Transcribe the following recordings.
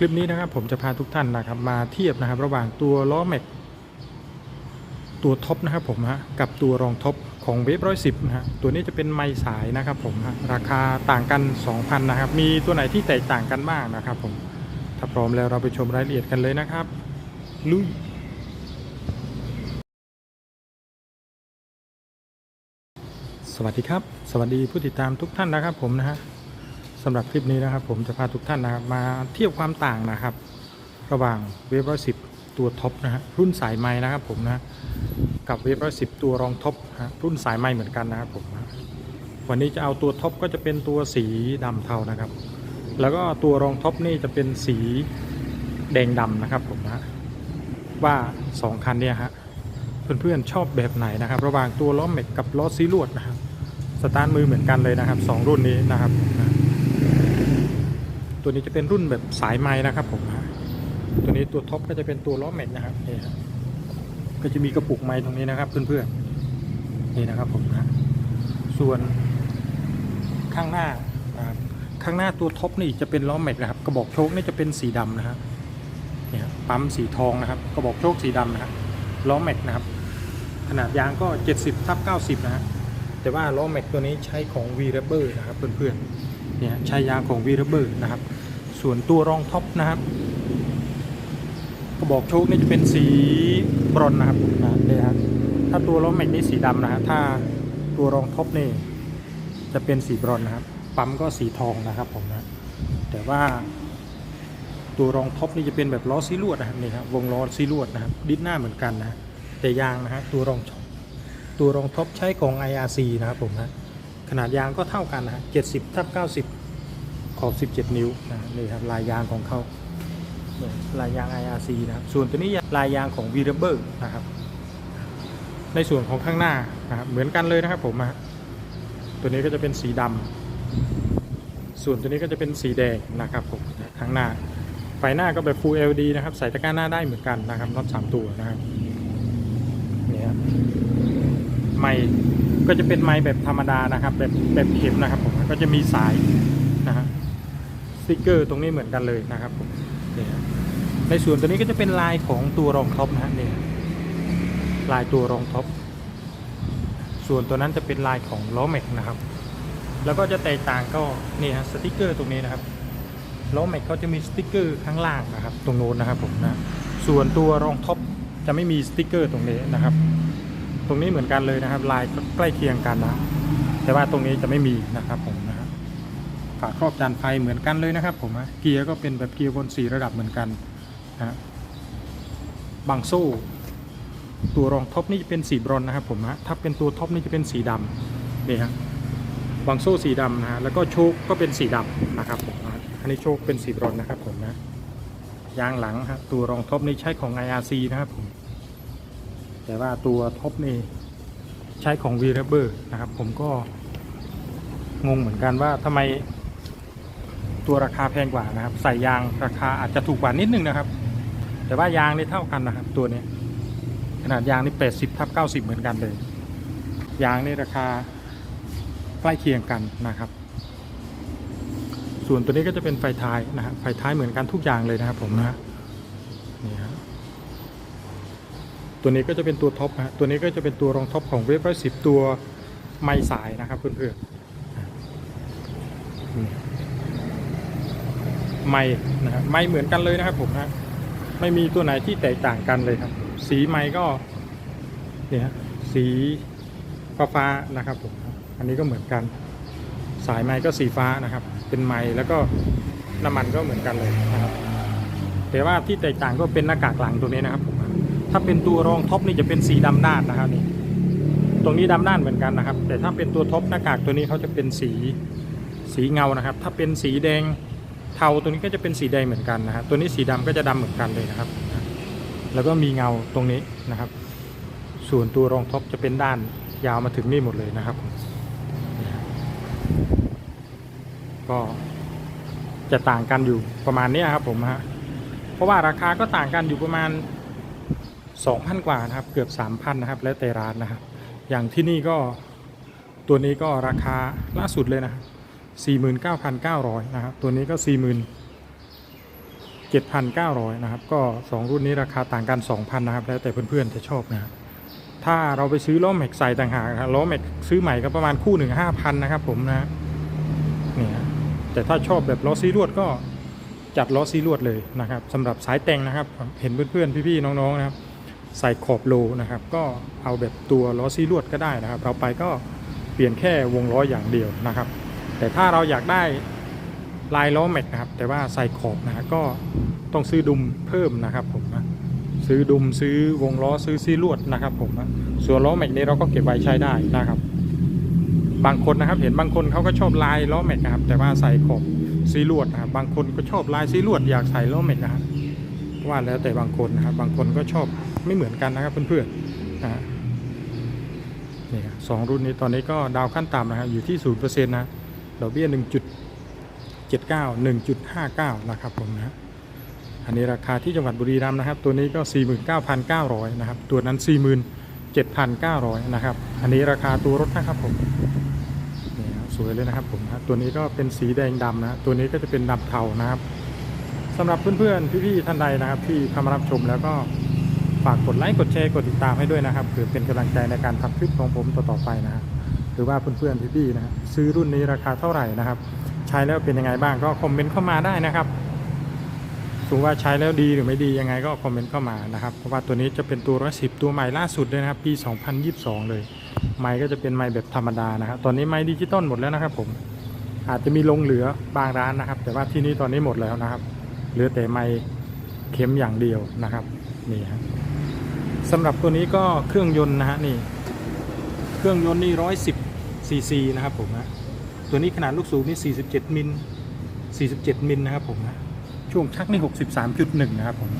คลิปนี้นะครับผมจะพาทุกท่านนะครับมาเทียบนะครับ ระหว่างตัวล้อแม็กตัวท็อปนะครับผมฮะกับตัวรองท็อปของเวฟร้อยสิบนะฮะตัวนี้จะเป็นไม้สายนะครับผมฮะราคาต่างกัน 2,000นะครับมีตัวไหนที่แตกต่างกันบ้างนะครับผมถ้าพร้อมแล้วเราไปชมรายละเอียดกันเลยนะครับลุยสวัสดีครับ สวัสดีผู้ติดตามทุกท่านนะครับผมนะฮะำหรับคลิปนี้นะครับ ผมจะพาทุกท่านนะครับมาเทียบความต่างนะครับ ระหว่างเวฟร้อยสิบตัวท็อปนะฮะรุ่นสายไม้นะครับผมนะกับเวฟร้อยสิบตัวรองท็อปฮะรุ่นสายไม้เหมือนกันนะครับผมนะวันนี้จะเอาตัวท็อปก็จะเป็นตัวสีดำเทานะครับ แล้วก็ตัวรองท็อปนี่จะเป็นสีแดงดำนะครับผมนะว่าสองคันเนี่ยฮะเพื่อนๆชอบแบบไหนนะครับ ระหว่างตัวล้อแม็กกับล้อซีลวดนะครับสตาร์ทมือเหมือนกันเลยนะครับสองรุ่นนี้นะครับนะ ตัวนี้จะเป็นรุ่นแบบสายไม้นะครับผมตัวนี้ตัวท็อปก็จะเป็นตัวล้อแม็กนะครับนี่ครับก็จะมีกระปุกไม้ตรงนี้นะครับเพื่อนๆนี่นะครับผมนะส่วนข้างหน้านะครับข้างหน้าตัวท็อปนี่จะเป็นล้อแม็กนะครับกระบอกโชคนี่จะเป็นสีดำนะครับเนี่ยครับปั๊มสีทองนะครับกระบอกโชคสีดำนะครับล้อแม็กนะครับ ขนาดยางก็ 70ทับ90 นะฮะแต่ว่าล้อแม็กตัวนี้ใช้ของ v r a b e r นะครับเพื่อนๆเนี่ยใช้ยางของ v r a b e r นะครับ ส่วนตัวรองท็อปนะครับกระบอกโชคนี่จะเป็นสีบรอนนะครับนะเนี่ยฮะถ้าตัวล้อแม็กนี่สีดำนะฮะถ้าตัวรองท็อปนี่จะเป็นสีบรอนนะครับ ปั๊มก็สีทองนะครับผมนะแต่ว่าตัวรองท็อปนี่จะเป็นแบบล้อซีลวดนะครับนี่ครับวงล้อซีลวดนะครับดิสหน้าเหมือนกันนะแต่ยางนะฮะตัวรองตัวรองท็อปใช้ของ IRC นะครับผมนะขนาดยางก็เท่ากันนะฮะ70ทับ90 ขอบ 17 นิ้วนะนี่ครับลายยางของเขาลายยาง IRC นะครับ ส่วนตัวนี้ลายยางของ v r a b e r นะครับ ในส่วนของข้างหน้านะครับเหมือนกันเลยนะครับผมตัวนี้ก็จะเป็นสีดำส่วนตัวนี้ก็จะเป็นสีแดงนะครับผมข้างหน้าไฟหน้าก็แบบ Full LED นะครับ ใส่ตะกร้าหน้าได้เหมือนกันนะครับน็อตสามตัวนะครับนี่ครับไม้ก็จะเป็นไม้แบบธรรมดานะครับ แบบแบบเข็มนะครับผมก็จะมีสาย ติกเกอร์ตรงนี้เหมือนกันเลยนะครับผมนี่ครับในส่วนตัวนี้ก็จะเป็นลายของตัวรองท็อปนะฮะเนี่ยลายตัวรองท็อปส่วนตัวนั้นจะเป็นลายของล้อแม็กนะครับ แล้วก็จะแตกต่างก็นี่ฮะสติกเกอร์ตรงนี้นะครับล้อแม็กเขาจะมีสติกเกอร์ข้างล่างนะครับ ตรงโน้นนะครับผมนะส่วนตัวรองท็อปจะไม่มีสติกเกอร์ตรงนี้นะครับ ตรงนี้เหมือนกันเลยนะครับ ลายใกล้เคียงกันนะแต่ว่าตรงนี้จะไม่มีนะครับผม ฝาครอบจานไฟเหมือนกันเลยนะครับผมนะเกียร์ก็เป็นแบบเกียร์บนสีระดับเหมือนกันนะบังโซ่ตัวรองท็อปนี่จะเป็นสีบรอนนะครับผมนะถ้าเป็นตัวท็อปนี่จะเป็นสีดำนี่ฮะบางโซ่สีดำนะฮะแล้วก็โชคก็เป็นสีดำนะครับผมนะอันนี้โชคเป็นสีบรอนนะครับผมนะยางหลังฮะตัวรองท็อปนี่ใช้ของ IRC นะครับผมแต่ว่าตัวท็อปนี่ใช้ของ v r a b e r นะครับผมก็งงเหมือนกันว่าทำไม ตัวราคาแพงกว่านะครับ ใส่ยางราคาอาจจะถูกกว่านิดนึงนะครับ แต่ว่ายางนี่เท่ากันนะครับ ตัวนี้ ขนาดยางนี่80ทับ90เหมือนกันเลย ยางนี่ราคาใกล้เคียงกันนะครับ ส่วนตัวนี้ก็จะเป็นไฟท้ายนะฮะไฟท้ายเหมือนกันทุกอย่างเลยนะครับผมนะนี่ฮะตัวนี้ก็จะเป็นตัวท็อปฮะตัวนี้ก็จะเป็นตัวรองท็อปของเวฟร้อยสิบตัวไม้สายนะครับเพื่อนๆ ไม้นะฮะไม้เหมือนกันเลยนะครับผมนะไม่มีตัวไหนที่แตกต่างกันเลยครับ สีไม้ก็เนี่ยสีฟ้าฟ้านะครับผมอันนี้ก็เหมือนกัน สายไม้ก็สีฟ้านะครับ เป็นไม้แล้วก็น้ำมันก็เหมือนกันเลยนะครับ แต่ว่าที่แตกต่างก็เป็นหน้ากากหลังตัวนี้นะครับผมถ้าเป็นตัวรองท็อปนี่จะเป็นสีดำด้านนะครับนี่ตรงนี้ดำด้านเหมือนกันนะครับ แต่ถ้าเป็นตัวท็อปหน้ากากตัวนี้เขาจะเป็นสีสีเงานะครับ ถ้าเป็นสีแดง เทาตัวนี้ก็จะเป็นสีแดงเหมือนกันนะครับตัวนี้สีดำก็จะดำเหมือนกันเลยนะครับ แล้วก็มีเงาตรงนี้นะครับ ส่วนตัวรองท็อปจะเป็นด้านยาวมาถึงนี่หมดเลยนะครับ ก็จะต่างกันอยู่ประมาณนี้ครับผมฮะเพราะว่าราคาก็ต่างกันอยู่ประมาณ 2,000 กว่านะครับ เกือบ 3,000 นะครับ แล้วแต่ร้านนะครับ อย่างที่นี่ก็ตัวนี้ก็ราคาล่าสุดเลยนะครับ 49,900นะครับตัวนี้ก็40,000 7,900นะครับก็ 2 รุ่นนี้ราคาต่างกัน 2,000นะครับแล้วแต่เพื่อนๆจะชอบนะครับถ้าเราไปซื้อล้อแม็กใส่ต่างหากครับล้อแม็กซื้อใหม่ก็ประมาณคู่หนึ่งห้าพันนะครับผมนะเนี่ยแต่ถ้าชอบแบบล้อซีรวดก็จัดล้อซีรวดเลยนะครับสำหรับสายแต่งนะครับ เห็นเพื่อนๆพี่ๆน้องๆนะครับ ใส่ขอบโลนะครับ ก็เอาแบบตัวล้อซีรวดก็ได้นะครับ เราไปก็เปลี่ยนแค่วงล้ออย่างเดียวนะครับ แต่ถ้าเราอยากได้ลายล้อแม็กนะครับ แต่ว่าใส่ขอบนะฮะก็ต้องซื้อดุมเพิ่มนะครับผมนะซื้อดุมซื้อวงล้อซื้อซีรวดนะครับผมนะส่วนล้อแม็กนี้เราก็เก็บไว้ใช้ได้นะครับ บางคนนะครับเห็นบางคนเขาก็ชอบลายล้อแม็กนะครับ แต่ว่าใส่ขอบซีลวดนะครับบางคนก็ชอบลายซีลวดอยากใส่ล้อแม็กนะครับว่าแล้วแต่บางคนนะครับ บางคนก็ชอบไม่เหมือนกันนะครับเพื่อนๆนะนี่สองรุ่นนี้ตอนนี้ก็ดาวขั้นต่ำนะครับอยู่ที่ศูนย์เปอร์เซ็นต์นะ ดอกเบี้ยหนึ่งจุดเจ็ดเก้าหนึ่งจุดห้าเก้านะครับผมนะอันนี้ราคาที่จังหวัดบุรีรัมย์นะครับ ตัวนี้ก็สี่หมื่นะครับ ตัวนั้นสี่หมื่นะครับ อันนี้ราคาตัวรถนะครับผมนี่ครับสวยเลยนะครับผมนะตัวนี้ก็เป็นสีแดงดำนะ ตัวนี้ก็จะเป็นดำเทานะครับสำหรับเพื่อนๆพี่ๆท่านใดนะครับ ที่เข้ามารับชมแล้วก็ฝากกดไลค์กดแชร์กดติดตามให้ด้วยนะครับเพื่อเป็นกำลังใจในการทำคลิปของผมต่อๆไปนะครับ รือว่าเพื่อนๆพี่ๆนะครับซื้อรุ่นนี้ราคาเท่าไหร่นะครับ ใช้แล้วเป็นยังไงบ้างก็คอมเมนต์เข้ามาได้นะครับสมมติว่าใช้แล้วดีหรือไม่ดียังไงก็คอมเมนต์เข้ามานะครับเพราะว่าตัวนี้จะเป็นตัวร้อยสิบตัวใหม่ล่าสุดเลยนะครับปี 2022 เลยไม้ก็จะเป็นไม้แบบธรรมดานะครับตอนนี้ไม้ดิจิตอลหมดแล้วนะครับ ผมอาจจะมีลงเหลือบางร้านนะครับ แต่ว่าที่นี่ตอนนี้หมดแล้วนะครับ เหลือแต่ไม้เข็มอย่างเดียวนะครับนี่ครับสำหรับตัวนี้ก็เครื่องยนต์นะฮะนี่ เครื่องยนต์นี่ร้อยสิบ ซีซีนะครับผมนะตัวนี้ขนาดลูกสูบนี่ 47 มิล 47 มิลนะครับผมนะช่วงชักนี่ 63.1 นะครับผม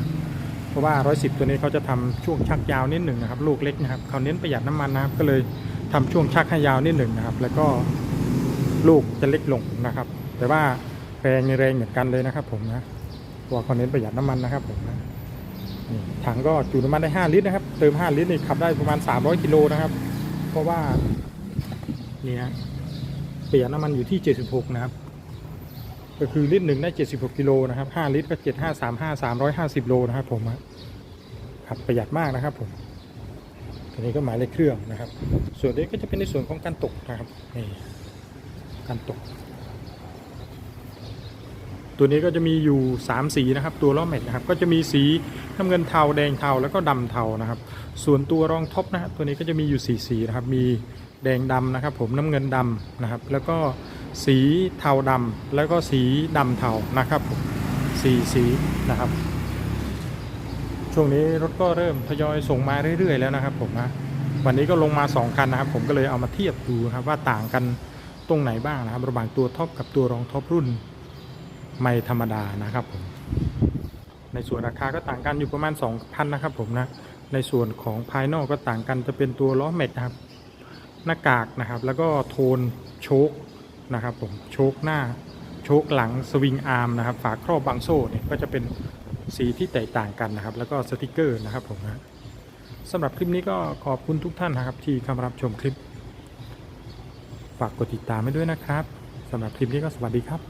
เพราะว่า 110 ตัวนี้เขาจะทำช่วงชักยาวนิดหนึ่งนะครับลูกเล็กนะครับเขาเน้นประหยัดน้ำมันนะครับก็เลยทำช่วงชักให้ยาวนิดหนึ่งนะครับ แล้วก็ลูกจะเล็กลงนะครับ แต่ว่าแรงในแรงเหมือนกันเลยนะครับ ผมนะเพราะว่าเขาเน้นประหยัดน้ำมันนะครับผมนะถังก็จุน้ำมันได้ 5 ลิตรนะครับ เติม 5 ลิตรนี่ขับได้ประมาณ 300 กิโลนะครับ เพราะว่า นี่ฮะประหยัดน้ำมันอยู่ที่ 76 นะครับ ก็คือลิตรหนึ่งได้ 76 กิโลนะครับ5ลิตรก็ 7535 350 โลนะครับผมครับประหยัดมากนะครับผมตัวนี้ก็หมายเลขเครื่องนะครับ ส่วนนี้ก็จะเป็นในส่วนของการตกนะครับนี่การตก ตัวนี้ก็จะมีอยู่ 3 สีนะครับ ตัวล้อแม็กนะครับ ก็จะมีสีน้ำเงินเทาแดงเทาแล้วก็ดำเทานะครับ ส่วนตัวรองท็อปนะครับตัวนี้ก็จะมีอยู่ 4 สีนะครับมี แดงดำนะครับ ผมน้ำเงินดำนะครับ แล้วก็สีเทาดำแล้วก็สีดำเทานะครับสีสีนะครับ ช่วงนี้รถก็เริ่มทยอยส่งมาเรื่อยๆแล้วนะครับ ผมนะวันนี้ก็ลงมา 2 คันนะครับ ผมก็เลยเอามาเทียบดูครับว่าต่างกันตรงไหนบ้างนะครับ ระหว่างตัวท็อปกับตัวรองท็อปรุ่นไม่ธรรมดานะครับผมในส่วนราคาก็ต่างกันอยู่ประมาณ 2,000 นะครับผมนะ ในส่วนของภายนอกก็ต่างกันจะเป็นตัวล้อแม็กนะครับ หน้ากากนะครับ แล้วก็โทนโชคนะครับผมโชคหน้าโชคหลังสวิงอาร์มนะครับ ฝาครอบบางโซ่เนี่ยก็จะเป็นสีที่แตกต่างกันนะครับ แล้วก็สติกเกอร์นะครับผมนะสำหรับคลิปนี้ก็ขอบคุณทุกท่านนะครับ ที่เข้ามารับชมคลิป ฝากกดติดตามให้ด้วยนะครับสำหรับคลิปนี้ก็สวัสดีครับ